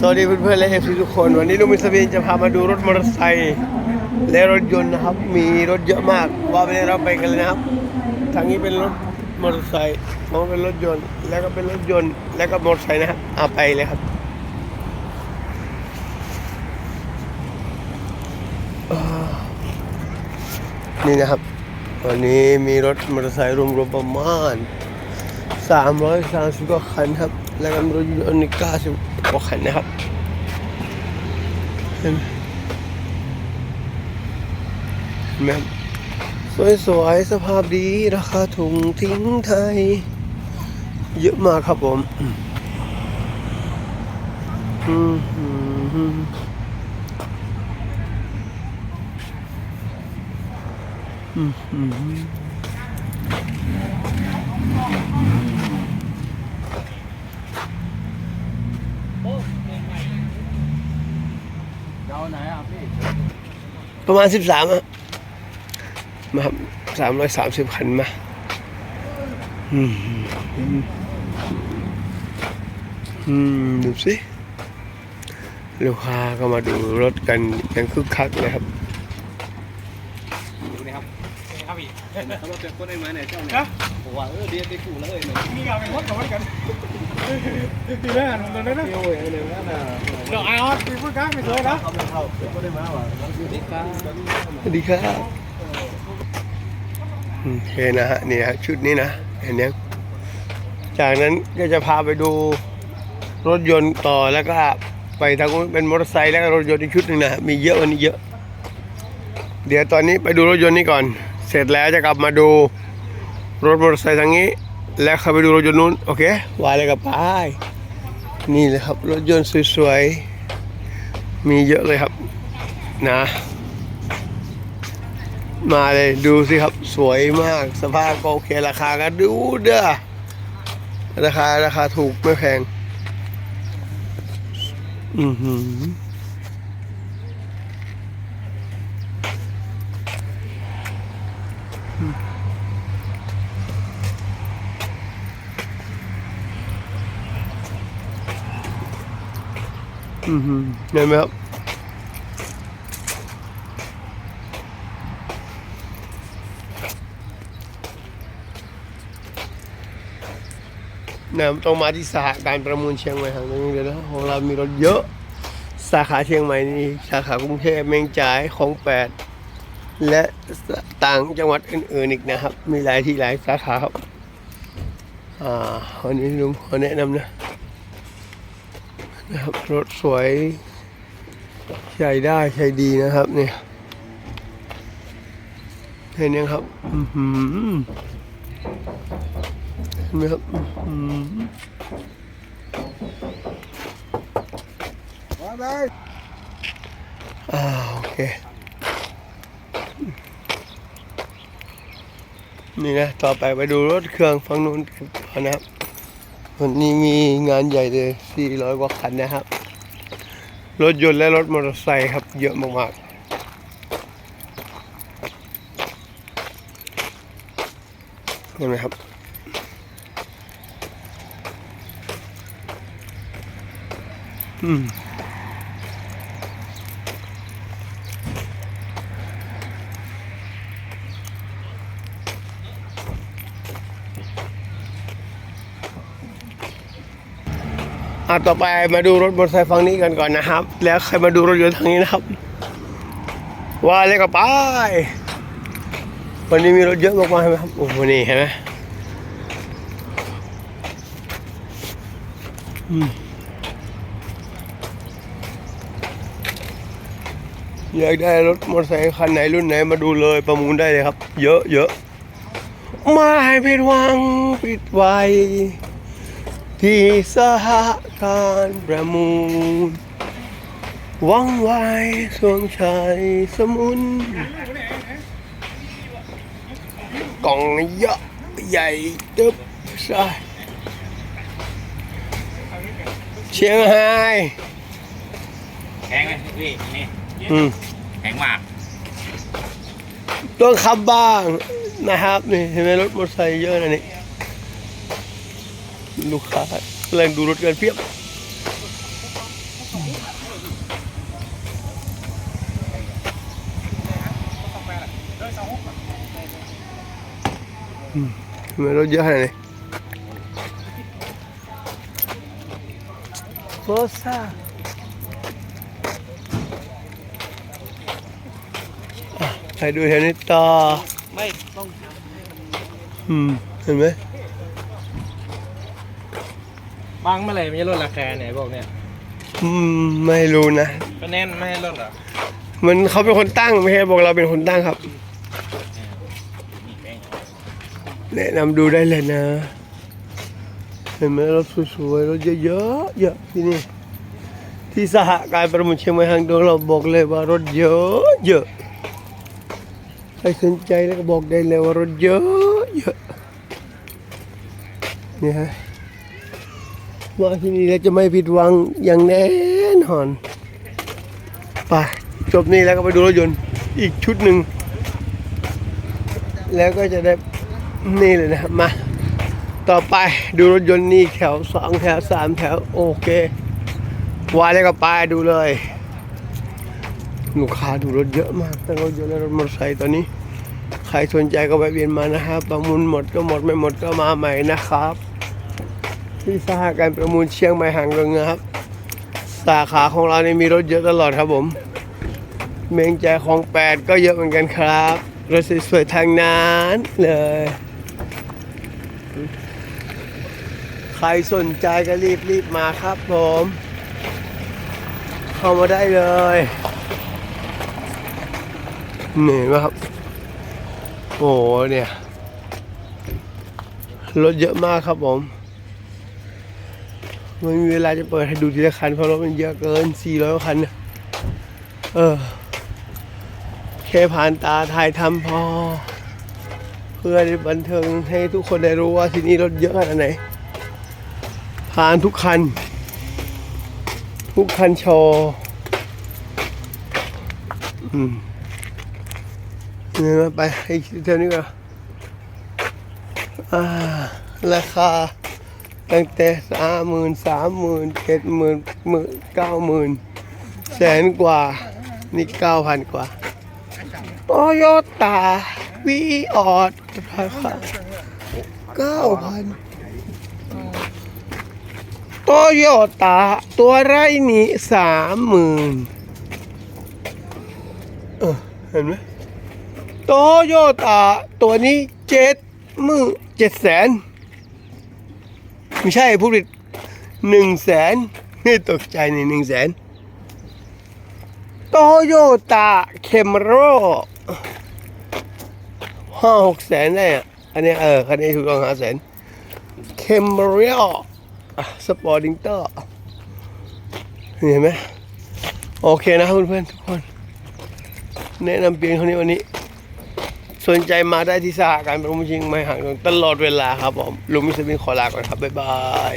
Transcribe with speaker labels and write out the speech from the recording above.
Speaker 1: สวัสดีเพื่อนๆและเอฟซีทุกคน วันนี้ลุงมิสเบินจะพามาดูรถมอเตอร์ไซค์และรถยนต์นะครับ มีรถเยอะมากว่าไปเราไปกันเลยนะครับทางนี้เป็นรถมอเตอร์ไซค์มองเป็นรถยนต์ แล้วก็เป็นรถยนต์แล้วก็มอเตอร์ไซค์นะครับเอาไปเลยครับนี่นะครับวันนี้มีรถมอเตอร์ไซค์รวมๆประมาณ330กว่าคันครับ แล้วก็มีรถยนต์อีก90 กว่าคันนะครับเห็นไหมครับสวยๆสภาพดีราคาถุงทิ้งไทย เยอะมากครับผมอืมอืมอืมอืมอืม
Speaker 2: เอาไหนอะพี่
Speaker 1: ประมาณ13อะมาครับสามร้อยสามสิบคันมาอืมอืมดูสิลูกค้าก็มาดูรถกันยังคึกคักเลยครับ
Speaker 2: ดูนี่ครับ ครับพี่เขาบอกเป็นคนได้มาเนี่ยเจ้าเนี่ยบอกว่าเออเดียนไปกูแล้วเอ้ยเนี่ย
Speaker 3: นี่เอาไปวัดกับวัดกันปีแรกตอนนั้นนะ
Speaker 2: โอ้ยเดี๋ยวนั่นน่ะ
Speaker 3: เดี๋ยวไอออสปีพูดข้างไม่สวยนะ
Speaker 2: เขาไม่เข้าเป็นคนได้มาว่ะสวัสดีครับ
Speaker 1: สวัสดีครับอืมโอเคนะฮะนี่ฮะชุดนี้นะเห็นยังจากนั้นก็จะพาไปดูรถยนต์ต่อแล้วก็ไปทางนู้นเป็นมอเตอร์ไซค์แล้วก็รถยนต์อีกชุดหนึ่งนะมีเยอะวันนี้เยอะ เดี๋ยวตอนนี้ไปดูรถยนต์นี้ก่อน เสร็จแล้วจะกลับมาดูรถมอเตอร์ไซค์ทางนี้ แล้วเข้าไปดูรถยนต์นู้น โอเควายเลยกับไปนี่เลยครับ รถยนต์สวยๆ มีเยอะเลยครับ นะ มาเลยดูสิครับ สวยมาก สภาพก็โอเคราคาก็ดูเด้อราคาราคาถูกไม่แพง อือหือ เห็นไหมครับนะต้องมาที่สหการประมูลเชียงใหม่ทางนี้เลยนะของเรามีรถเยอะ สาขาเชียงใหม่นี่สาขากรุงเทพเมงจ่ายของแปดและต่างจังหวัดอื่นๆอีกนะครับ มีหลายที่หลายสาขาครับ อ่าวันนี้ลุงขอแนะนำนะ นะครับรถสวยใช้ได้ใช้ดีนะครับเนี่ยเห็นยังครับอือหือเห็นไหมครับอืม
Speaker 2: มาไป
Speaker 1: อ่าโอเคนี่นะ ต่อไปไปดูรถเครื่องฝั่งนู้นกันก่อนนะครับ วันนี้มีงานใหญ่เลย 400 กว่าคันนะครับ รถยนต์และรถมอเตอร์ไซค์ครับ เยอะมากๆเห็นไหมครับอืม อะต่อไปมาดูรถมอเตอร์ไซค์ฝั่งนี้กันก่อนนะครับ แล้วใครมาดูรถยนต์ทางนี้นะครับ ว่าเลยก็ไปวันนี้มีรถเยอะมากๆใช่ไหมครับโอ้โหนี่เห็นไหมอืมอยากได้รถมอเตอร์ไซค์คันไหนรุ่นไหนมาดูเลยประมูลได้เลยครับ เยอะเยอะไม่ผิดหวังผิดไว ที่สหการประมูลหวังไว้สวงชัยสมุน กล่องเยอะใหญ่ตึบใช่เชียงไฮ้
Speaker 4: แพงไหมพี่นี่
Speaker 1: อืม
Speaker 4: แพงมาก
Speaker 1: ต้องขับบ้างนะครับนี่เห็นไหมรถมอเตอร์ไซค์เยอะนะนี่ ลูกค้าแรงดูรถกันเพียบทำไมรถเยอะขนาดนี้โบซ่าไปดูแถวนี้ต่อ
Speaker 2: ไม่ต้อง
Speaker 1: อืม เห็นไหม
Speaker 3: บางเมื่อไหร่มันจะลดราคาเนี่ยพวกเนี้ย
Speaker 1: อืมไม่รู้นะ
Speaker 3: ก็แน่นไม่ให้ลดเหรอ
Speaker 1: มันเขาเป็นคนตั้งไม่ใช่บอกเราเป็นคนตั้งครับ แนะนำดูได้เลยนะ เห็นไหมรถสวยๆรถเยอะๆเยอะที่นี่ ที่สหการประมูลเชียงใหม่หางดงเราบอกเลยว่ารถเยอะเยอะใครสนใจแล้วก็บอกได้เลยว่ารถเยอะเยอะเนี่ยฮะ มาที่นี่แล้วจะไม่ผิดหวังอย่างแน่นอนไปจบนี่แล้วก็ไปดูรถยนต์อีกชุดหนึ่ง แล้วก็จะได้นี่เลยนะครับมา ต่อไปดูรถยนต์นี่แถวสองแถวสามแถว โอเควายแล้วก็ไปดูเลยลูกค้าดูรถเยอะมากทั้งรถยนต์และรถมอเตอร์ไซค์ตอนนี้ ใครสนใจก็แวะเวียนมานะครับประมูลหมดก็หมดไม่หมดก็มาใหม่นะครับ ที่สหการประมูลเชียงใหม่หางดงนะครับ สาขาของเราเนี่มีรถเยอะตลอดครับผม เมงใจของแปดก็เยอะเหมือนกันครับ รถสวยๆทางนั้นเลย ใครสนใจก็รีบรีบมาครับผม เข้ามาได้เลยเหนี่เห็นไหมครับ โอ้โหเนี่ยรถเยอะมากครับผม ไม่มีเวลาจะเปิดให้ดูทีละคันเพราะรถมันเยอะเกิน 400 คันเนี่ยเออแค่ผ่านตาถ่ายทำพอ เพื่อบันเทิงให้ทุกคนได้รู้ว่าที่นี่รถเยอะขนาดไหน ผ่านทุกคัน ทุกคันโชว์อืมเนี่ยไปให้เท่านี้ก็อ่าราคา ตั้งแต่สามหมื่นสามหมื่นเจ็ดหมื่นหมื่นเก้าหมื่นแสนกว่า นี่เก้าพันกว่าโตโยต้าวีออดราคาเก้าพันโตโยต้าตัวไรนี้สามหมื่นเออเห็นไหมโตโยต้าตัวนี้เจ็ดหมื่นเจ็ดแสน ไม่ใช่ผู้ผลิตหนึ่งแสนนี่ตกใจนี่หนึ่งแสนโตโยต้าเคมโรห้าหกแสนได้อะอันนี้เออคันนี้ถูกต้องห้าแสนเคมโรสปอร์ติงเตอร์เห็นไหมโอเคนะเพื่อนๆทุกคน แนะนำเพียงเท่านี้วันนี้ สนใจมาได้ที่สหการประมงชิงไม่ห่างตลอดเวลาครับผมลุงมิสมินขอลาก่อนครับ บ๊ายบาย